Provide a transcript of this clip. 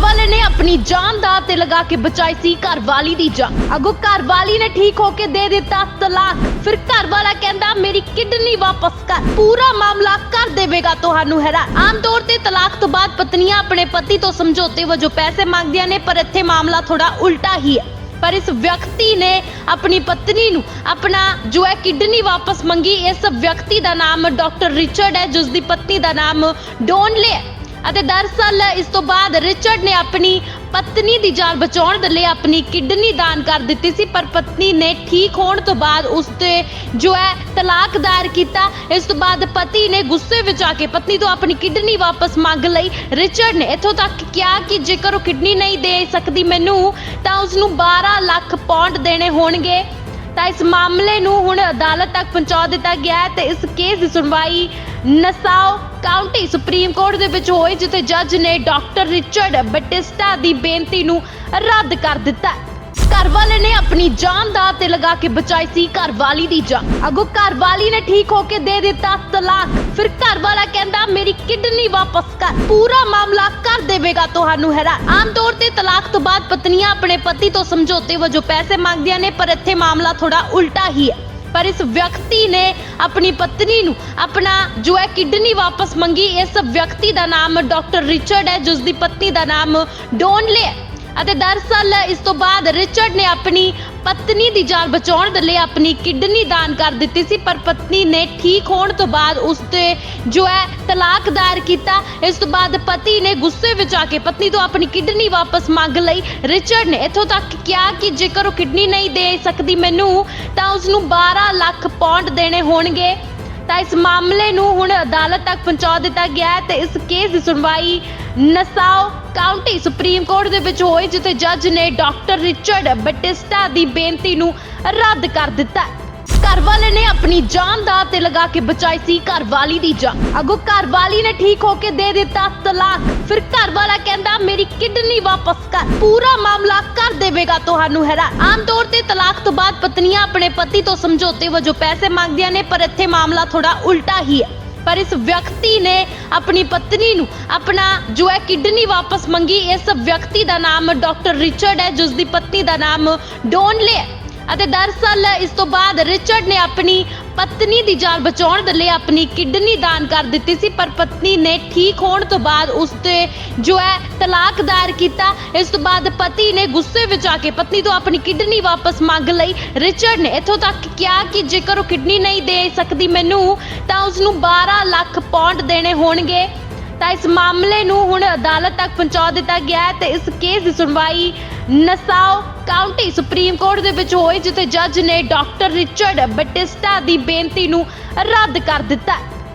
ਵਾਲੇ ਨੇ ਆਪਣੀ ਜਾਨ ਦਾ ਤੇ ਲਗਾ ਕੇ ਬਚਾਈ ਸੀ ਘਰ ਵਾਲੀ ਦੀ ਜਾਨ। ਅਗੋ ਘਰ ਵਾਲੀ ਨੇ ਠੀਕ ਹੋ ਕੇ ਦੇ ਦਿੱਤਾ ਤਲਾਕ। ਫਿਰ ਘਰ ਵਾਲਾ ਕਹਿੰਦਾ, ਮੇਰੀ ਕਿਡਨੀ ਵਾਪਸ ਕਰ। ਪੂਰਾ ਮਾਮਲਾ ਕਰ ਦੇਵੇਗਾ ਤੁਹਾਨੂੰ ਹੈਰਾਨ। ਆਮ ਤੌਰ ਤੇ ਤਲਾਕ ਤੋਂ ਬਾਅਦ ਪਤਨੀਆਂ ਆਪਣੇ ਪਤੀ ਤੋਂ ਸਮਝੌਤੇ ਵਜੋਂ ਪੈਸੇ ਮੰਗਦੀਆਂ ਨੇ, ਪਰ ਇੱਥੇ ਮਾਮਲਾ ਥੋੜਾ ਉਲਟਾ ਹੀ ਹੈ। ਪਰ ਇਸ ਵਿਅਕਤੀ ਨੇ ਆਪਣੀ ਪਤਨੀ ਨੂੰ ਆਪਣਾ ਜੋ ਹੈ ਕਿਡਨੀ ਵਾਪਸ ਮੰਗੀ, ਇਸ ਵਿਅਕਤੀ ਦਾ ਨਾਮ ਡਾਕਟਰ ਰਿਚਰਡ ਹੈ ਜਿਸ ਦੀ ਪਤਨੀ ਦਾ ਨਾਮ ਡੋਨਲੇ ਹੈ। ਅਤੇ ਦਰਸਲ ਇਸ ਤੋਂ ਬਾਅਦ ਰਿਚਰਡ ਨੇ ਆਪਣੀ ਪਤਨੀ ਦੀ ਜਾਨ ਬਚਾਉਣ ਦੇ ਲਈ ਆਪਣੀ ਕਿਡਨੀ ਦਾਨ ਕਰ ਦਿੱਤੀ ਸੀ, ਪਰ ਪਤਨੀ ਨੇ ਠੀਕ ਹੋਣ ਤੋਂ ਬਾਅਦ ਉਸ ਤੇ ਜੋ ਹੈ ਤਲਾਕ ਦਾਇਰ ਕੀਤਾ। ਇਸ ਤੋਂ ਬਾਅਦ ਪਤੀ ਨੇ ਗੁੱਸੇ ਵਿੱਚ ਆ ਕੇ ਪਤਨੀ ਤੋਂ ਆਪਣੀ ਕਿਡਨੀ ਵਾਪਸ ਮੰਗ ਲਈ। ਰਿਚਰਡ ਨੇ ਇੱਥੋਂ ਤੱਕ ਕਿਹਾ ਕਿ ਜੇਕਰ ਉਹ ਕਿਡਨੀ ਨਹੀਂ ਦੇ ਸਕਦੀ ਮੈਨੂੰ, ਤਾਂ ਉਸ ਨੂੰ 12 ਲੱਖ ਪੌਂਡ ਦੇਣੇ ਹੋਣਗੇ। ਤਾਂ ਇਸ ਮਾਮਲੇ ਨੂੰ ਹੁਣ ਅਦਾਲਤ ਤੱਕ ਪਹੁੰਚਾ ਦਿੱਤਾ ਗਿਆ ਹੈ ਤੇ ਇਸ ਕੇਸ ਦੀ ਸੁਣਵਾਈ ਨਸਾਓ ਕਾਉਂਟੀ ਸੁਪਰੀਮ ਕੋਰਟ ਦੇ ਵਿੱਚ ਹੋਈ, ਜਿੱਥੇ ਜੱਜ ਨੇ ਡਾਕਟਰ ਰਿਚਰਡ ਬਟਿਸਟਾ ਦੀ ਬੇਨਤੀ ਨੂੰ ਰੱਦ ਕਰ ਦਿੱਤਾ ਘਰ ਵਾਲੇ ਨੇ ਆਪਣੀ ਜਾਨ ਦਾ ਤੇ ਲਗਾ ਕੇ ਬਚਾਈ ਸੀ, ਘਰ ਵਾਲੀ ਦੀ ਜਾਨ। ਅਗੋ ਘਰ ਵਾਲੀ ਨੇ ਠੀਕ ਹੋ ਕੇ ਦੇ ਦਿੱਤਾ ਤਲਾਕ। ਫਿਰ ਘਰ ਵਾਲਾ ਕਹਿੰਦਾ ਵਾਪਸ ਕਰ, ਪੂਰਾ ਮਾਮਲਾ ਕਰ ਦੇਵੇਗਾ ਤੁਹਾਨੂੰ ਹੈਰਾਨ ਆਮ ਤੌਰ ਤੇ ਤਲਾਕ ਤੋਂ ਬਾਅਦ ਪਤਨੀਆਂ ਆਪਣੇ ਪਤੀ ਤੋਂ ਸਮਝੌਤੇ ਵਜੋਂ ਪੈਸੇ ਮੰਗਦੀਆਂ ਨੇ, ਪਰ ਇੱਥੇ ਮਾਮਲਾ ਥੋੜਾ ਉਲਟਾ ਹੀ ਹੈ। ਪਰ ਇਸ ਵਿਅਕਤੀ ਨੇ ਆਪਣੀ ਪਤਨੀ ਨੂੰ ਆਪਣਾ ਜੋ ਹੈ ਕਿਡਨੀ ਵਾਪਸ ਮੰਗੀ, ਇਸ ਵਿਅਕਤੀ ਦਾ ਨਾਮ ਡਾਕਟਰ ਰਿਚਰਡ ਹੈ ਜਿਸ ਦੀ ਪਤਨੀ ਦਾ ਨਾਮ ਡੋਨਲੇ ਹੈ। ਅਤੇ ਦਰਸਲ ਇਸ ਤੋਂ ਬਾਅਦ ਰਿਚਰਡ ਨੇ ਆਪਣੀ ਪਤਨੀ ਦੀ ਜਾਨ ਬਚਾਉਣ ਦੇ ਲਈ ਆਪਣੀ ਕਿਡਨੀ ਦਾਨ ਕਰ ਦਿੱਤੀ ਸੀ, ਪਰ ਪਤਨੀ ਨੇ ਠੀਕ ਹੋਣ ਤੋਂ ਬਾਅਦ ਉਸ ਤੇ ਜੋ ਹੈ ਤਲਾਕ ਦਾਇਰ ਕੀਤਾ। ਇਸ ਤੋਂ ਬਾਅਦ ਪਤੀ ਨੇ ਗੁੱਸੇ ਵਿੱਚ ਆ ਕੇ ਪਤਨੀ ਤੋਂ ਆਪਣੀ ਕਿਡਨੀ ਵਾਪਸ ਮੰਗ ਲਈ। ਰਿਚਰਡ ਨੇ ਇੱਥੋਂ ਤੱਕ ਕਿਹਾ ਕਿ ਜੇਕਰ ਉਹ ਕਿਡਨੀ ਨਹੀਂ ਦੇ ਸਕਦੀ ਮੈਨੂੰ, ਤਾਂ ਉਸ ਨੂੰ 12 ਲੱਖ ਪੌਂਡ ਦੇਣੇ ਹੋਣਗੇ। ਤਾਂ ਇਸ ਮਾਮਲੇ ਨੂੰ ਹੁਣ ਅਦਾਲਤ ਤੱਕ ਪਹੁੰਚਾ ਦਿੱਤਾ ਗਿਆ ਹੈ ਤੇ ਇਸ ਕੇਸ ਦੀ ਸੁਣਵਾਈ ਨਸਾਓ ਕਾਉਂਟੀ ਸੁਪਰੀਮ ਕੋਰਟ ਦੇ ਵਿੱਚ ਹੋਈ, ਜਿੱਥੇ ਜੱਜ ਨੇ ਡਾਕਟਰ ਰਿਚਰਡ ਬਟਿਸਟਾ ਦੀ ਬੇਨਤੀ ਨੂੰ ਰੱਦ ਕਰ ਦਿੱਤਾ ਘਰ ਵਾਲੇ ਨੇ ਆਪਣੀ ਜਾਨ ਦਾ ਤੇ ਲਗਾ ਕੇ ਬਚਾਈ ਸੀ ਘਰ ਵਾਲੀ ਦੀ ਜਾਨ। ਅਗੋ ਘਰ ਵਾਲੀ ਨੇ ਠੀਕ ਹੋ ਕੇ ਦੇ ਦਿੱਤਾ ਤਲਾਕ। ਫਿਰ ਘਰ ਵਾਲਾ ਕਹਿੰਦਾ, ਮੇਰੀ ਕਿਡਨੀ ਵਾਪਸ ਕਰ। ਪੂਰਾ ਮਾਮਲਾ ਕਰ ਦੇਵੇਗਾ ਤੁਹਾਨੂੰ ਹੈਰਾਨ। ਆਮ ਤੌਰ ਤੇ ਤਲਾਕ ਤੋਂ ਬਾਅਦ ਪਤਨੀਆਂ ਆਪਣੇ ਪਤੀ ਤੋਂ ਸਮਝੌਤੇ ਵਜੋਂ ਪੈਸੇ ਮੰਗਦੀਆਂ ਨੇ, ਪਰ ਇੱਥੇ ਮਾਮਲਾ ਥੋੜਾ ਉਲਟਾ ਹੀ ਹੈ। ਪਰ ਇਸ ਵਿਅਕਤੀ ਨੇ ਆਪਣੀ ਪਤਨੀ ਨੂੰ ਆਪਣਾ ਜੋ ਹੈ ਕਿਡਨੀ ਵਾਪਸ ਮੰਗੀ, ਇਸ ਵਿਅਕਤੀ ਦਾ ਨਾਮ ਡਾਕਟਰ ਰਿਚਰਡ ਹੈ ਜਿਸ ਦੀ ਪਤਨੀ ਦਾ ਨਾਮ ਡੋਨਲੇ ਹੈ। ਅਤੇ ਦਰਸਲ ਇਸ ਤੋਂ ਬਾਅਦ ਰਿਚਰਡ ਨੇ ਆਪਣੀ ਪਤਨੀ ਦੀ ਜਾਨ ਬਚਾਉਣ ਦੇ ਲਈ ਆਪਣੀ ਕਿਡਨੀ ਦਾਨ ਕਰ ਦਿੱਤੀ ਸੀ, ਪਰ ਪਤਨੀ ਨੇ ਠੀਕ ਹੋਣ ਤੋਂ ਬਾਅਦ ਉਸ ਤੇ ਜੋ ਹੈ ਤਲਾਕਦਾਰ ਕੀਤਾ। ਇਸ ਤੋਂ ਬਾਅਦ ਪਤੀ ਨੇ ਗੁੱਸੇ ਵਿੱਚ ਆ ਕੇ ਪਤਨੀ ਤੋਂ ਆਪਣੀ ਕਿਡਨੀ ਵਾਪਸ ਮੰਗ ਲਈ। ਰਿਚਰਡ ਨੇ ਇੱਥੋਂ ਤੱਕ ਕਿਹਾ ਕਿ ਜੇਕਰ ਉਹ ਕਿਡਨੀ ਨਹੀਂ ਦੇ ਸਕਦੀ ਮੈਨੂੰ, ਤਾਂ ਉਸ ਨੂੰ 12 ਲੱਖ ਪੌਂਡ ਦੇਣੇ ਹੋਣਗੇ। ਤਾਂ ਇਸ ਮਾਮਲੇ ਨੂੰ ਹੁਣ ਅਦਾਲਤ ਤੱਕ ਪਹੁੰਚਾ ਦਿੱਤਾ ਗਿਆ ਹੈ ਤੇ ਇਸ ਕੇਸ ਦੀ ਸੁਣਵਾਈ ਨਸਾਓ ਕਾਉਂਟੀ ਸੁਪਰੀਮ ਕੋਰਟ ਦੇ ਵਿੱਚ ਹੋਈ, ਜਿੱਥੇ ਜੱਜ ਨੇ ਡਾਕਟਰ ਰਿਚਰਡ ਬਟਿਸਟਾ ਦੀ ਬੇਨਤੀ ਨੂੰ ਰੱਦ ਕਰ ਦਿੱਤਾ।